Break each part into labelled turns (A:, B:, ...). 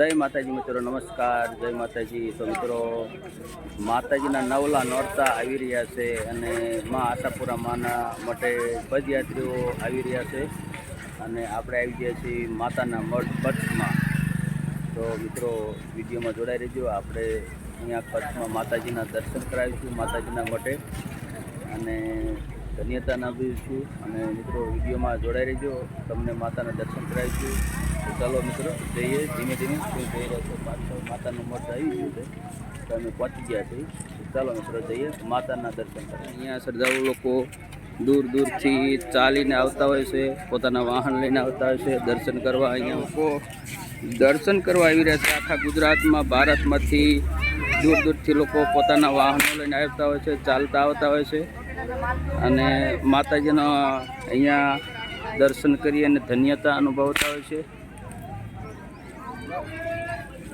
A: જય માતાજી મિત્રો, નમસ્કાર. જય માતાજી. તો મિત્રો, માતાજીના નવલા નોરતા આવી રહ્યા છે અને મા આશાપુરા માના માટે પદયાત્રીઓ આવી રહ્યા છે અને આપણે આવી ગયા છીએ માતાના મઠ કચ્છમાં તો મિત્રો, વિડીયોમાં જોડાઈ રહેજો. આપણે અહીંયા કચ્છમાં માતાજીના દર્શન કરાવીશું, માતાજીના મઠે. અને ધન્યતા નાભીશું અને મિત્રો, વિડીયોમાં જોડાઈ રહેજો. તમને માતાના દર્શન કરાવીશું. તો ચાલો મિત્રો જઈએ ધીમે ધીમે. શું જઈ રહ્યા છો? પાછળ માતાનું મઠ આવી ગયું છે. તો અમે પહોંચી ગયા છીએ. ચાલો મિત્રો જઈએ માતાના દર્શન કરવા. અહીંયા શ્રદ્ધાળુ લોકો દૂર દૂરથી ચાલીને આવતા હોય છે પોતાના વાહન લઈને આવતા હોય છે દર્શન કરવા અહીંયા. લોકો દર્શન કરવા આવી રહ્યા છે. આખા ગુજરાતમાં ભારતમાંથી દૂર દૂરથી લોકો પોતાના વાહનો લઈને આવતા હોય છે ચાલતા આવતા હોય છે. અને માતાજીના અહીંયા દર્શન કરી અને ધન્યતા અનુભવતા હોય છે.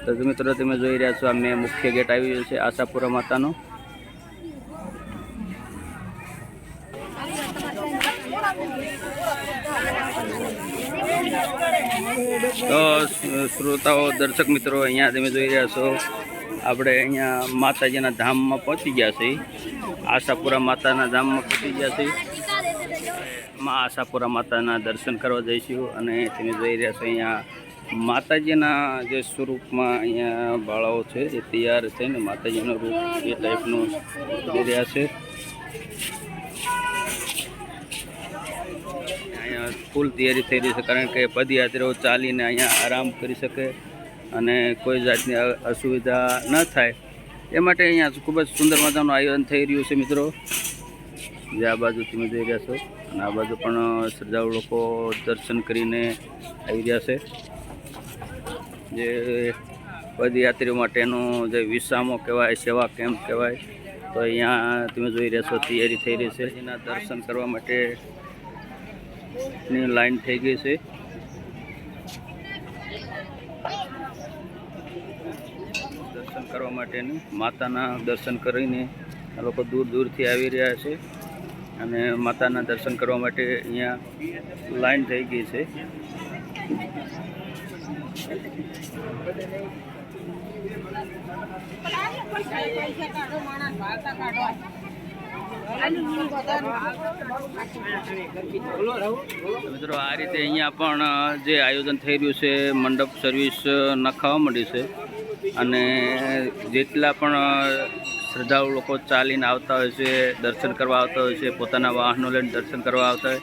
A: તો મિત્રો તમે જોઈ રહ્યા છો આ મેં મુખ્ય ગેટ આવી ગયો છે, આશાપુરા માતાનો. તો શ્રોતાઓ, દર્શક મિત્રો, અહીંયા તમે જોઈ રહ્યા છો, આપણે અહીંયા માતાજીના ધામમાં પહોંચી ગયા છીએ આશાપુરા માતાના ધામમાં પહોંચી ગયા છીએ માં આશાપુરા માતાના દર્શન કરવા જઈશું અને તમે જોઈ રહ્યા છો અહીંયા માતાજીના જે સ્વરૂપમાં અહીંયા બાળાઓ છે, એ તૈયાર છે ને માતાજીનો રૂપ એ ટાઈપનું કરી રહ્યા છે. અહીંયા ફૂલ તૈયારી થઈ રહી છે, કારણ કે પદયાત્રીઓ ચાલીને અહીંયા આરામ કરી શકે અને કોઈ જાતની અસુવિધા ન થાય. એ માટે અહીંયા ખૂબ જ સુંદર મજાનું આયોજન થઈ રહ્યું છે, મિત્રો. જે આ બાજુ તમે જોઈ રહ્યા છો. અને આ બાજુ પણ શ્રદ્ધાળુ લોકો દર્શન કરીને આવી રહ્યા છે. જે પદયાત્રીઓ માટેનો જે વિસામો કહેવાય, સેવા કેમ્પ કહેવાય, તો અહીંયા તમે જોઈ રહ્યા છો, તૈયારી થઈ રહી છે. એના દર્શન કરવા માટે ની લાઈન થઈ ગઈ છે. દર્શન કરવા માટેની માતાના દર્શન કરીને આ લોકો દૂર દૂરથી આવી રહ્યા છે અને માતાના દર્શન કરવા માટે અહીંયા લાઈન થઈ ગઈ છે. મિત્રો, આ રીતે અહીંયા પણ જે આયોજન થઈ રહ્યું છે, મંડપ સર્વિસ નખાવા માંડી છે. અને જેટલા પણ શ્રદ્ધાળુ લોકો ચાલીને આવતા હોય છે, દર્શન કરવા આવતા હોય છે, પોતાના વાહનો લઈને દર્શન કરવા આવતા હોય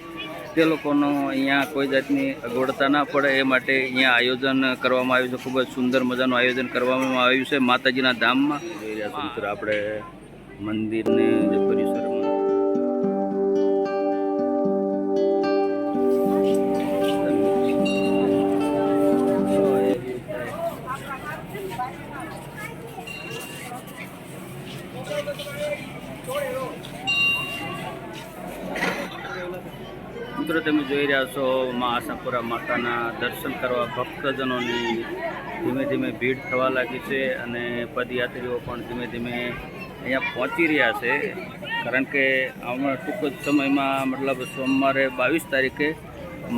A: તે લોકોનો અહીંયા કોઈ જાતની અગવડતા ના પડે એ માટે અહીંયા આયોજન કરવામાં આવ્યું છે. ખૂબ જ સુંદર મજાનું આયોજન કરવામાં આવ્યું છે માતાજીના ધામમાં. આપણે મંદિરને જે પરિસરમાં મિત્રો, તમે જોઈ રહ્યા છો મા આશાપુરા માતાના દર્શન કરવા ભક્તજનોની ધીમે ધીમે ભીડ થવા લાગી છે અને પદયાત્રીઓ પણ ધીમે ધીમે અહીંયા પહોંચી રહ્યા છે. કારણ કે હમણાં ટૂંક જ સમયમાં, મતલબ સોમવારે બાવીસ તારીખે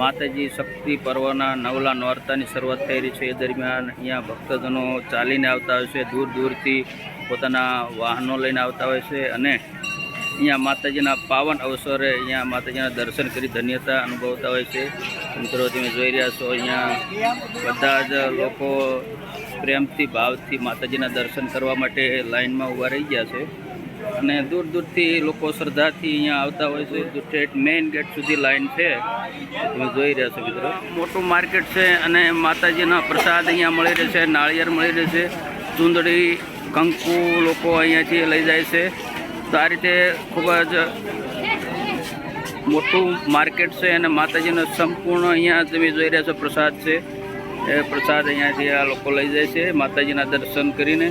A: માતાજી શક્તિ પર્વના નવલા નોરતાની શરૂઆત થઈ રહી છે. એ દરમિયાન અહીંયા ભક્તજનો ચાલીને આવતા હોય છે, દૂર દૂરથી પોતાના વાહનો લઈને આવતા હોય છે અને અહીંયા માતાજીના પાવન અવસરે અહીંયા માતાજીના દર્શન કરી ધન્યતા અનુભવતા હોય છે. મિત્રો, તમે જોઈ રહ્યા છો અહીંયા બધા જ લોકો પ્રેમથી, ભાવથી માતાજીના દર્શન કરવા માટે લાઈનમાં ઊભા રહી ગયા છે. અને દૂર દૂરથી લોકો શ્રદ્ધાથી અહીંયા આવતા હોય છે. સ્ટેટ મેઇન ગેટ સુધી લાઇન છે. તમે જોઈ રહ્યા છો મિત્રો. મોટું માર્કેટ છે અને માતાજીના પ્રસાદ અહીંયા મળી રહે છે, નાળિયેર મળી રહે છે. ચૂંદડી, કંકુ લોકો અહીંયાથી લઈ જાય છે. તો આ રીતે ખૂબ જ મોટું માર્કેટ છે અને માતાજીનો સંપૂર્ણ અહીંયા તમે જોઈ રહ્યા છો પ્રસાદ છે. એ પ્રસાદ અહીંયાથી આ લોકો લઈ જાય છે, માતાજીના દર્શન કરીને.